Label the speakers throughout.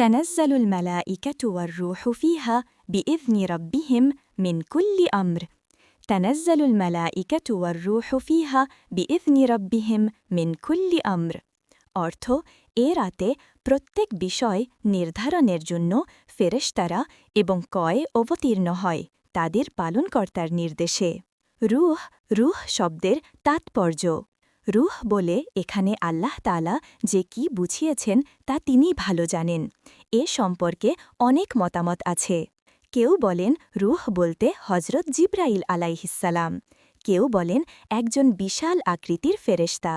Speaker 1: تنزل الملائكة والروح فيها بإذن ربهم من كل أمر. تنزل الملائكة والروح فيها بإذن ربهم من كل أمر. অর্থ এ প্রত্যেক বিষয় নির্ধারণের জন্য ফেরেশতারা এবং কয়ে অবতীর্ণ হয় তাদের পালনকর্তার নির্দেশে রুহ রুহ শব্দের তাৎপর্য রুহ বলে এখানে আল্লাহ তালা যে কি বুঝিয়েছেন তা তিনি ভালো জানেন এ সম্পর্কে অনেক মতামত আছে কেউ বলেন রুহ বলতে হজরত জিব্রাইল আলাইহিসালাম কেউ বলেন একজন বিশাল আকৃতির ফেরেস্তা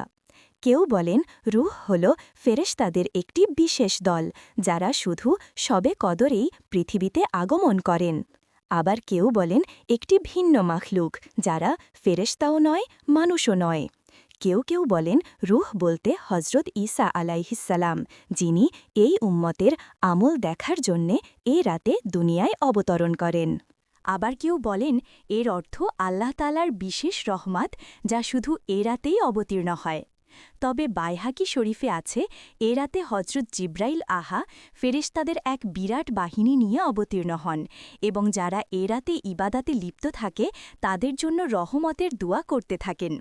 Speaker 1: কেউ বলেন রুহ হল ফেরেশতাদের একটি বিশেষ দল যারা শুধু সবে কদরেই পৃথিবীতে আগমন করেন আবার কেউ বলেন একটি ভিন্ন মাখলুক যারা ফেরেশতাও নয় মানুষও নয় কেউ কেউ বলেন রুহ বলতে হজরত ঈসা আলাইহিসালাম যিনি এই উম্মতের আমল দেখার জন্যে এ রাতে দুনিয়ায় অবতরণ করেন আবার কেউ বলেন এর অর্থ আল্লাহ তালার বিশেষ রহমাত যা শুধু এ রাতেই অবতীর্ণ হয় তবে বাইহাকি শরীফে আছে এ রাতে হজরত জিব্রাইল আহা ফেরিস্তাদের এক বিরাট বাহিনী নিয়ে অবতীর্ণ হন এবং যারা এ রাতে ইবাদাতে লিপ্ত থাকে তাদের জন্য রহমতের দোয়া করতে থাকেন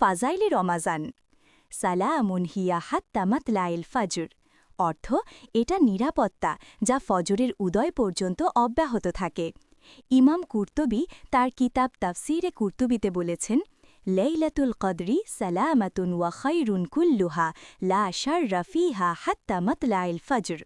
Speaker 1: ফাজাইলে রমাজান সালামুন হিয়া হাত্তা মাতলাইল ফাজুর অর্থ এটা নিরাপত্তা যা ফজরের উদয় পর্যন্ত অব্যাহত থাকে ইমাম কুর্তবি তার কিতাব তাফসিরে কুর্তুবিতে বলেছেন লেইলাতুল কদরি সালামাতুন ওয়া খৈরুন কুল্লুহা লা শার রফিহা হাত্তা মাতলাইল ফাজুর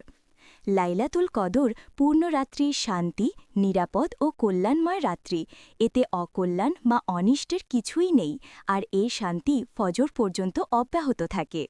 Speaker 1: লাইলাতুল কদর পূর্ণরাত্রি শান্তি নিরাপদ ও কল্যাণময় রাত্রি এতে অকল্যাণ বা অনিষ্টের কিছুই নেই আর এই শান্তি ফজর পর্যন্ত অব্যাহত থাকে